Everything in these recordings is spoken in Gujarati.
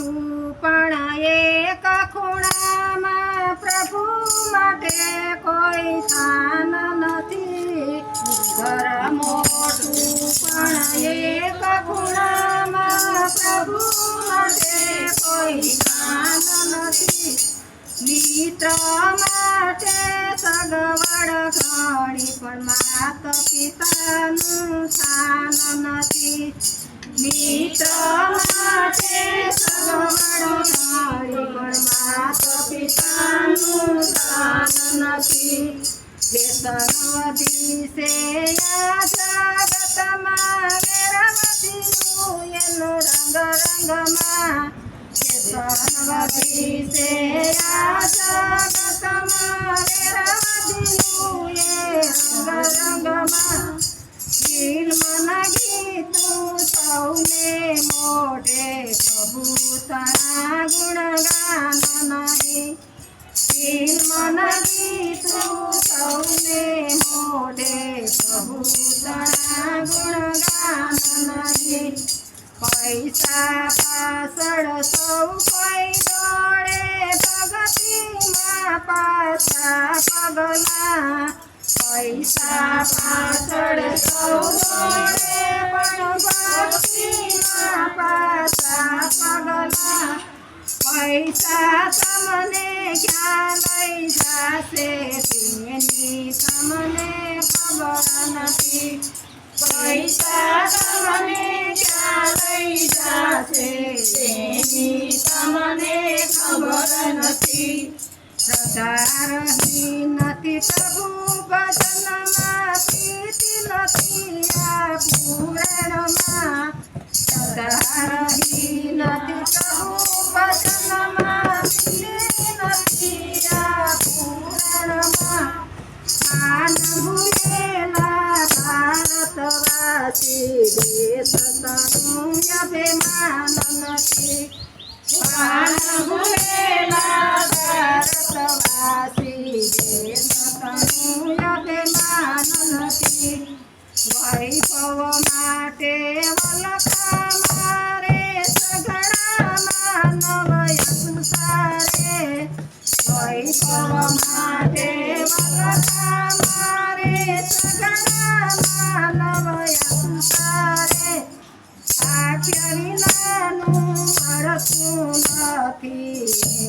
મોટું પણ એક ખૂણામાં પ્રભુ માટે કોઈ સ્થાન નથી. ઘર મોટું પણ એક ખૂણામાં પ્રભુ માટે કોઈ સ્થાન નથી. મિત્ર માટે સગવડ ઘણી પણ માત પિતાનું સ્થાન નથી. મિત્ર માટે સગવડ ઘણી પણ માત પિતાનું સ્થાન નથી વ્યસનવતી છે આ જગતમાં વેરવતીનું એનું રંગ રંગમાં વ્યસનવતી છે આ જગતમાં વેરવતીનું એ રંગ રંગમાં ફિલ્મના ગીતું સૌને મોઢે પ્રભુ તારા ગુણગાન નહીં મન ગીતું સૌને મોઢે પ્રભુ તારા ગુણગાન નહીં પૈસા પાછળ સૌ કોઈ દોડે ભગતીમાં પાછા પગલા પૈસા પાછળ સૌ દોડે પણ ભક્તિમાં તેની તમને ખબર નથી પૈસા તમને ક્યાં લઈ જશે તેની તમને ખબર નથી સદા રહી નથી ભારતવાસી દેશ તનું અભિમાન નથી ભારતવાસી દેશ તનું અભિમાન નથી વૈભવ માટે વલખા મારે સઘળામાં નવય સંસારે વૈભવ માટે વલખા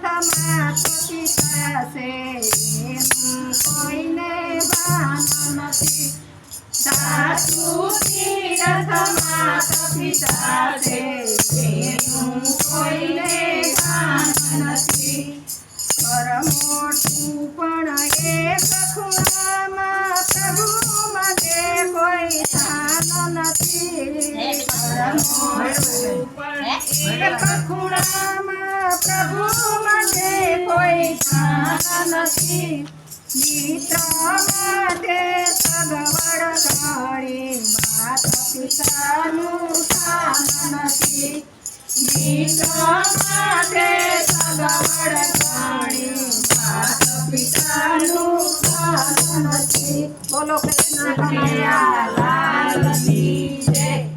તીર્થમાં પિતા છે. કોઈને ભાન નથી સાસુ તીર્થમાં પિતા છે કોઈને ભાન નથી મોટું પણ એક ખૂણામાં પ્રભુ માટે કોઈ સ્થાન નથી કર મોટું સ્થાન નથી મિત્ર માટે સગવડ ઘણી માત પિતાનું સ્થાન નથી મિત્ર માટે સગવડ ઘણી માત પિતાનું સ્થાન નથી બોલો કૃષ્ણ કનૈયા જય